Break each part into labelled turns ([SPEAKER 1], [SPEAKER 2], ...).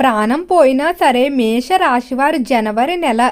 [SPEAKER 1] ప్రాణం పోయినా సరే మేష రాశివారు జనవరి నెల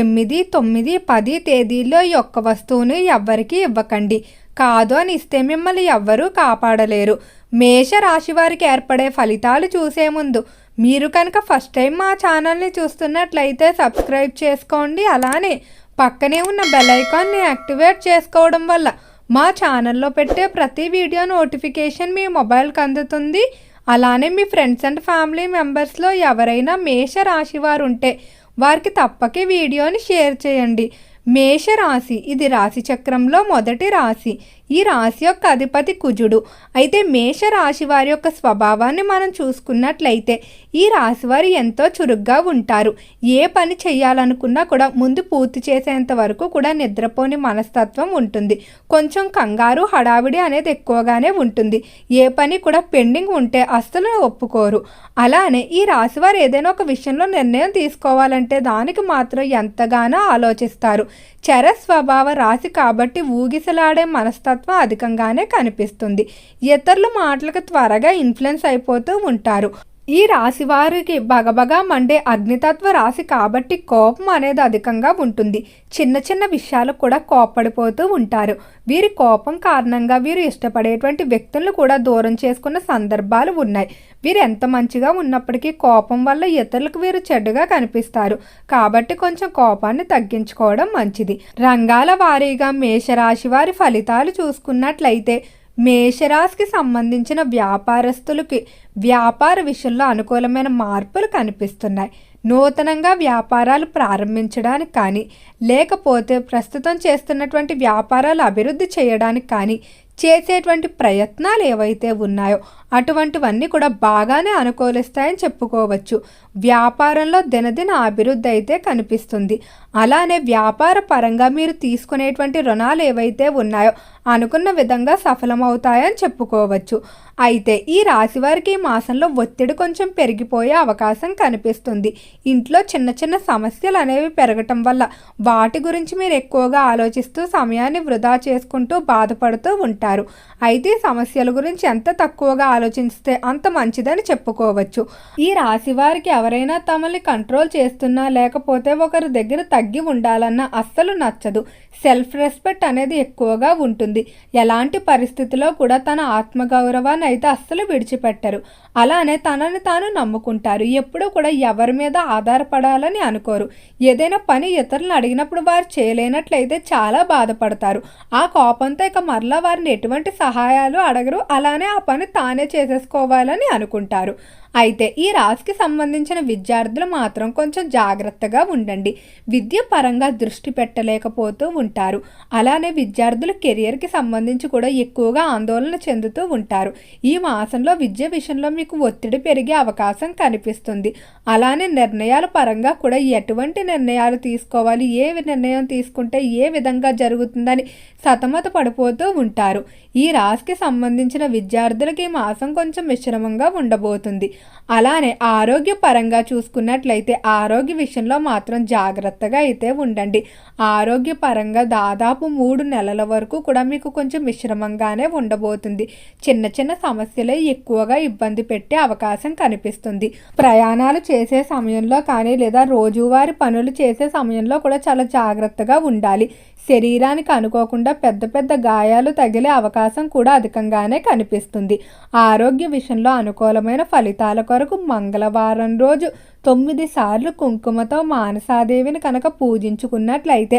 [SPEAKER 1] ఎనిమిది తొమ్మిది పది తేదీల్లో యొక్క వస్తువును ఎవ్వరికీ ఇవ్వకండి. కాదు అని ఇస్తే మిమ్మల్ని ఎవ్వరూ కాపాడలేరు. మేష రాశి వారికి ఏర్పడే ఫలితాలు చూసే ముందు మీరు కనుక ఫస్ట్ టైం మా ఛానల్ని చూస్తున్నట్లయితే సబ్స్క్రైబ్ చేసుకోండి. అలానే పక్కనే ఉన్న బెల్ ఐకాన్ని యాక్టివేట్ చేసుకోవడం వల్ల మా ఛానల్లో పెట్టే ప్రతి వీడియో నోటిఫికేషన్ మీ మొబైల్కి అందుతుంది. అలానే మీ ఫ్రెండ్స్ అండ్ ఫ్యామిలీ మెంబర్స్లో ఎవరైనా మేష రాశి వారు ఉంటే వారికి తప్పక వీడియోని షేర్ చేయండి. మేష రాశి ఇది రాశి చక్రంలో మొదటి రాశి. ఈ రాశి యొక్క అధిపతి కుజుడు. అయితే మేష రాశి వారి యొక్క స్వభావాన్ని మనం చూసుకున్నట్లయితే ఈ రాశి వారు ఎంతో చురుగ్గా ఉంటారు. ఏ పని చేయాలనుకున్నా కూడా ముందు పూర్తి చేసేంత వరకు కూడా నిద్రపోని మనస్తత్వం ఉంటుంది. కొంచెం కంగారు హడావిడి అనేది ఎక్కువగానే ఉంటుంది. ఏ పని కూడా పెండింగ్ ఉంటే అస్సలు ఒప్పుకోరు. అలానే ఈ రాశి వారు ఏదైనా ఒక విషయంలో నిర్ణయం తీసుకోవాలంటే దానికి మాత్రం ఎంతగానో ఆలోచిస్తారు. చర స్వభావ రాశి కాబట్టి ఊగిసలాడే మనస్తత్వం అధికంగానే కనిపిస్తుంది. ఇతరుల మాటలకు త్వరగా ఇన్ఫ్లుయెన్స్ అయిపోతూ ఉంటారు. ఈ రాశి వారికి బగబగా మండే అగ్నితత్వ రాశి కాబట్టి కోపం అనేది అధికంగా ఉంటుంది. చిన్న చిన్న విషయాలకు కూడా కోప్పడిపోతూ ఉంటారు. వీరి కోపం కారణంగా వీరు ఇష్టపడేటువంటి వ్యక్తులను కూడా దూరం చేసుకున్న సందర్భాలు ఉన్నాయి. వీరు ఎంత మంచిగా ఉన్నప్పటికీ కోపం వల్ల ఇతరులకు వీరు చెడ్డగా కనిపిస్తారు. కాబట్టి కొంచెం కోపాన్ని తగ్గించుకోవడం మంచిది. రంగాల వారీగా మేషరాశి వారి ఫలితాలు చూసుకున్నట్లయితే మేషరాశికి సంబంధించిన వ్యాపారస్తులకి వ్యాపార విషయంలో అనుకూలమైన మార్పులు కనిపిస్తున్నాయి. నూతనంగా వ్యాపారాలు ప్రారంభించడానికి కానీ లేకపోతే ప్రస్తుతం చేస్తున్నటువంటి వ్యాపారాలు అభివృద్ధి చేయడానికి కానీ చేసేటువంటి ప్రయత్నాలు ఏవైతే ఉన్నాయో అటువంటివన్నీ కూడా బాగానే అనుకూలిస్తాయని చెప్పుకోవచ్చు. వ్యాపారంలో దినదిన అభివృద్ధి అయితే కనిపిస్తుంది. అలానే వ్యాపార పరంగా మీరు తీసుకునేటువంటి రుణాలు ఏవైతే ఉన్నాయో అనుకున్న విధంగా సఫలమవుతాయని చెప్పుకోవచ్చు. అయితే ఈ రాశి వారికి ఈ మాసంలో ఒత్తిడి కొంచెం పెరిగిపోయే అవకాశం కనిపిస్తుంది. ఇంట్లో చిన్న చిన్న సమస్యలు అనేవి పెరగటం వల్ల వాటి గురించి మీరు ఎక్కువగా ఆలోచిస్తూ సమయాన్ని వృధా చేసుకుంటూ బాధపడుతూ ఉంటారు. అయితే ఈ సమస్యల గురించి ఎంత తక్కువగా ఆలోచిస్తే అంత మంచిదని చెప్పుకోవచ్చు. ఈ రాశి వారికి ఎవరైనా తమల్ని కంట్రోల్ చేస్తున్నా లేకపోతే ఒకరి దగ్గర తగ్గి ఉండాలన్నా అస్సలు నచ్చదు. సెల్ఫ్ రెస్పెక్ట్ అనేది ఎక్కువగా ఉంటుంది. ఎలాంటి పరిస్థితిలో కూడా తన ఆత్మగౌరవాన్ని అయితే అస్సలు విడిచిపెట్టరు. అలానే తనని తాను నమ్ముకుంటారు. ఎప్పుడూ కూడా ఎవరి మీద ఆధారపడాలని అనుకోరు. ఏదైనా పని ఇతరులను అడిగినప్పుడు వారు చేయలేనట్లయితే చాలా బాధపడతారు. ఆ కోపంతో ఇక మరలా వారిని ఎటువంటి సహాయాలు అడగరు. అలానే ఆ పని తానే చేసేసుకోవాలని అనుకుంటారు. అయితే ఈ రాశికి సంబంధించిన విద్యార్థులు మాత్రం కొంచెం జాగ్రత్తగా ఉండండి. విద్య పరంగా దృష్టి పెట్టలేకపోతూ ఉంటారు. అలానే విద్యార్థులు కెరియర్కి సంబంధించి కూడా ఎక్కువగా ఆందోళన చెందుతూ ఉంటారు. ఈ మాసంలో విద్య విషయంలో మీకు ఒత్తిడి పెరిగే అవకాశం కనిపిస్తుంది. అలానే నిర్ణయాల పరంగా కూడా ఎటువంటి నిర్ణయాలు తీసుకోవాలి ఏ నిర్ణయం తీసుకుంటే ఏ విధంగా జరుగుతుందని సతమత పడిపోతూ ఉంటారు. ఈ రాశికి సంబంధించిన విద్యార్థులకి ఈ మాసం కొంచెం మిశ్రమంగా ఉండబోతుంది. అలానే ఆరోగ్యపరంగా చూసుకున్నట్లయితే ఆరోగ్య విషయంలో మాత్రం జాగ్రత్తగా అయితే ఉండండి. ఆరోగ్యపరంగా దాదాపు మూడు నెలల వరకు కూడా మీకు కొంచెం మిశ్రమంగానే ఉండబోతుంది. చిన్న చిన్న సమస్యలే ఎక్కువగా ఇబ్బంది పెట్టే అవకాశం కనిపిస్తుంది. ప్రయాణాలు చేసే సమయంలో కానీ లేదా రోజువారి పనులు చేసే సమయంలో కూడా చాలా జాగ్రత్తగా ఉండాలి. శరీరానికి అనుకోకుండా పెద్ద పెద్ద గాయాలు తగిలే అవకాశం కూడా అధికంగానే కనిపిస్తుంది. ఆరోగ్య విషయంలో అనుకూలమైన ఫలితాలు కొరకు మంగళవారం రోజు తొమ్మిది సార్లు కుంకుమతో మానసాదేవిని కనుక పూజించుకున్నట్లయితే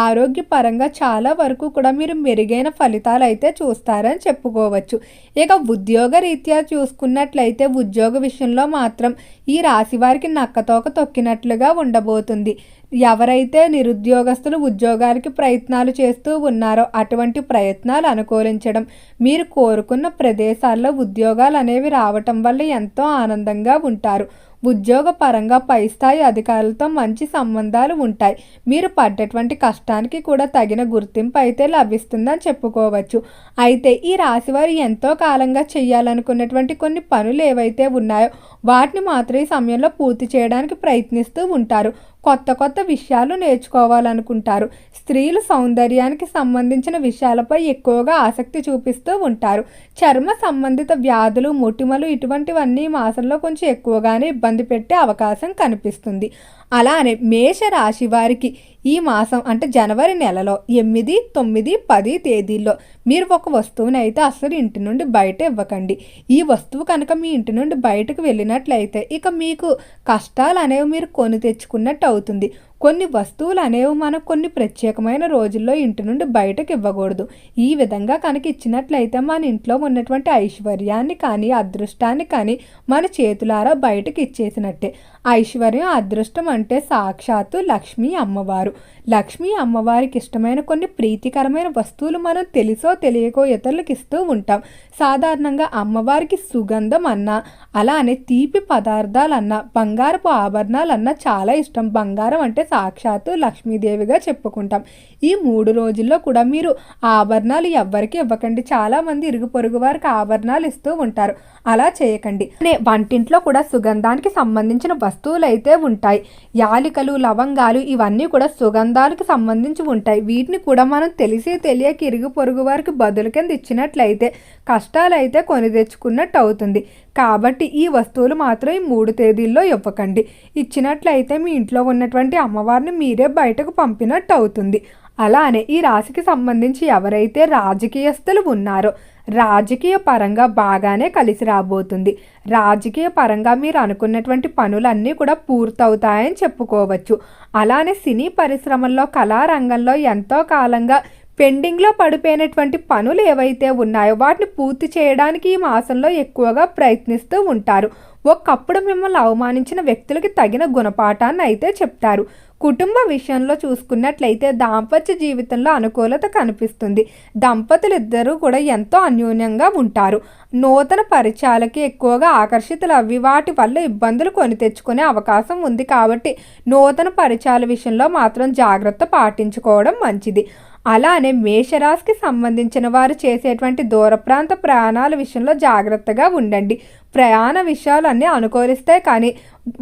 [SPEAKER 1] ఆరోగ్యపరంగా చాలా వరకు కూడా మీరు మెరుగైన ఫలితాలు అయితే చూస్తారని చెప్పుకోవచ్చు. ఇక ఉద్యోగ రీత్యా చూసుకున్నట్లయితే ఉద్యోగ విషయంలో మాత్రం ఈ రాశి వారికి నక్కతోక తొక్కినట్లుగా ఉండబోతుంది. ఎవరైతే నిరుద్యోగస్తులు ఉద్యోగానికి ప్రయత్నాలు చేస్తూ ఉన్నారో అటువంటి ప్రయత్నాలు అనుకూలించడం మీరు కోరుకున్న ప్రదేశాల్లో ఉద్యోగాలు అనేవి రావటం వల్ల ఎంతో ఆనందంగా ఉంటారు. ఉద్యోగపరంగా పై స్థాయి అధికారులతో మంచి సంబంధాలు ఉంటాయి. మీరు పడ్డటువంటి కష్టానికి కూడా తగిన గుర్తింపు అయితే లభిస్తుందని చెప్పుకోవచ్చు. అయితే ఈ రాశివారు ఎంతో కాలంగా చేయాలనుకున్నటువంటి కొన్ని పనులు ఏవైతే ఉన్నాయో వాటిని మాత్రం ఈ సమయంలో పూర్తి చేయడానికి ప్రయత్నిస్తూ ఉంటారు. కొత్త కొత్త విషయాలు నేర్చుకోవాలనుకుంటారు. స్త్రీలు సౌందర్యానికి సంబంధించిన విషయాలపై ఎక్కువగా ఆసక్తి చూపిస్తూ ఉంటారు. చర్మ సంబంధిత వ్యాధులు మొటిమలు ఇటువంటివన్నీ మాసంలో కొంచెం ఎక్కువగానే ఇబ్బంది పెట్టే అవకాశం కనిపిస్తుంది. అలానే మేష రాశి వారికి ఈ మాసం అంటే జనవరి నెలలో ఎనిమిది తొమ్మిది పది తేదీల్లో మీరు ఒక వస్తువుని అయితే అసలు ఇంటి నుండి బయట ఇవ్వకండి. ఈ వస్తువు కనుక మీ ఇంటి నుండి బయటకు వెళ్ళినట్లయితే ఇక మీకు కష్టాలు అనేవి మీరు కొని తెచ్చుకున్నట్టు అవుతుంది. కొన్ని వస్తువులు అనేవి మనం కొన్ని ప్రత్యేకమైన రోజుల్లో ఇంటి నుండి బయటకు ఇవ్వకూడదు. ఈ విధంగా కనుక ఇచ్చినట్లయితే మన ఇంట్లో ఉన్నటువంటి ఐశ్వర్యాన్ని కానీ అదృష్టాన్ని కానీ మన చేతులారా బయటకు ఇచ్చేసినట్టే. ఐశ్వర్యం అదృష్టం అంటే సాక్షాత్తు లక్ష్మీ అమ్మవారు. లక్ష్మీ అమ్మవారికి ఇష్టమైన కొన్ని ప్రీతికరమైన వస్తువులు మనం తెలుసో తెలియకో ఇతరులకు ఇస్తూ ఉంటాం. సాధారణంగా అమ్మవారికి సుగంధం అన్నా అలానే తీపి పదార్థాలన్నా బంగారపు ఆభరణాలన్నా చాలా ఇష్టం. బంగారం అంటే సాక్షాత్తు లక్ష్మీదేవిగా చెప్పుకుంటాం. ఈ మూడు రోజుల్లో కూడా మీరు ఆభరణాలు ఎవ్వరికి ఇవ్వకండి. చాలామంది ఇరుగు పొరుగు వారికి ఆభరణాలు ఇస్తూ ఉంటారు. అలా చేయకండి. వంటింట్లో కూడా సుగంధానికి సంబంధించిన వస్తువు వస్తువులు అయితే ఉంటాయి. యాలికలు లవంగాలు ఇవన్నీ కూడా సుగంధాలకు సంబంధించి ఉంటాయి. వీటిని కూడా మనం తెలిసి తెలియక ఇరుగు పొరుగు వారికి బదులు కింద ఇచ్చినట్లయితే కష్టాలు అయితే కొని తెచ్చుకున్నట్టు అవుతుంది. కాబట్టి ఈ వస్తువులు మాత్రం ఈ మూడు తేదీల్లో ఇవ్వకండి. ఇచ్చినట్లయితే మీ ఇంట్లో ఉన్నటువంటి అమ్మవారిని మీరే బయటకు పంపినట్టు అవుతుంది. అలానే ఈ రాశికి సంబంధించి ఎవరైతే రాజకీయస్తులు ఉన్నారో రాజకీయ పరంగా బాగానే కలిసి రాబోతుంది. రాజకీయ పరంగా మీరు అనుకున్నటువంటి పనులన్నీ కూడా పూర్తవుతాయని చెప్పుకోవచ్చు. అలానే సినీ పరిశ్రమల్లో కళారంగంలో ఎంతో కాలంగా పెండింగ్లో పడిపోయినటువంటి పనులు ఏవైతే ఉన్నాయో వాటిని పూర్తి చేయడానికి ఈ మాసంలో ఎక్కువగా ప్రయత్నిస్తూ ఉంటారు. ఒకప్పుడు మిమ్మల్ని అవమానించిన వ్యక్తులకి తగిన గుణపాఠాన్ని అయితే చెప్తారు. కుటుంబ విషయంలో చూసుకున్నట్లయితే దాంపత్య జీవితంలో అనుకూలత కనిపిస్తుంది. దంపతులు ఇద్దరూ కూడా ఎంతో అన్యోన్యంగా ఉంటారు. నూతన పరిచయాలకి ఎక్కువగా ఆకర్షితులు అవి వాటి వల్ల ఇబ్బందులు కొని తెచ్చుకునే అవకాశం ఉంది కాబట్టి నూతన పరిచయాల విషయంలో మాత్రం జాగ్రత్త పాటించుకోవడం మంచిది. అలానే మేషరాశికి సంబంధించిన వారు చేసేటువంటి దూర ప్రాంత ప్రయాణాల విషయంలో జాగ్రత్తగా ఉండండి. ప్రయాణ విషయాలన్నీ అనుకూలిస్తే కానీ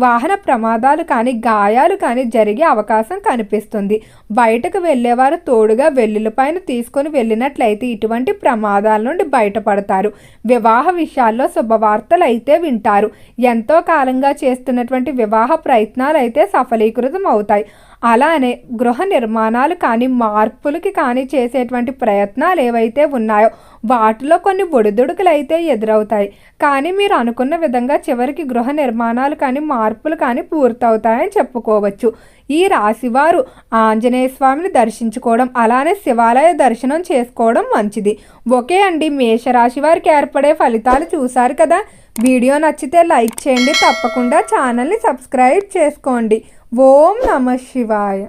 [SPEAKER 1] వాహన ప్రమాదాలు కానీ గాయాలు కానీ జరిగే అవకాశం కనిపిస్తుంది. బయటకు వెళ్ళేవారు తోడుగా వెల్లులపైన తీసుకొని వెళ్ళినట్లయితే ఇటువంటి ప్రమాదాల నుండి బయటపడతారు. వివాహ విషయాల్లో శుభవార్తలు అయితే వింటారు. ఎంతో కాలంగా చేస్తున్నటువంటి వివాహ ప్రయత్నాలు అయితే సఫలీకృతం అవుతాయి అలానే గృహ నిర్మాణాలు కానీ మార్పులకి కానీ చేసేటువంటి ప్రయత్నాలు ఏవైతే ఉన్నాయో వాటిలో కొన్ని ఒడిదుడుకులు అయితే ఎదురవుతాయి. కానీ మీరు అనుకున్న విధంగా చివరికి గృహ నిర్మాణాలు కానీ మార్పులు కానీ పూర్తవుతాయని చెప్పుకోవచ్చు. ఈ రాశివారు ఆంజనేయ స్వామిని దర్శించుకోవడం అలానే శివాలయ దర్శనం చేసుకోవడం మంచిది. ఓకే అండి మేషరాశి వారికి ఏర్పడే ఫలితాలు చూశారు కదా? వీడియో నచ్చితే లైక్ చేయండి తప్పకుండా ఛానల్ని సబ్స్క్రైబ్ చేసుకోండి. ఓం నమ శివాయ.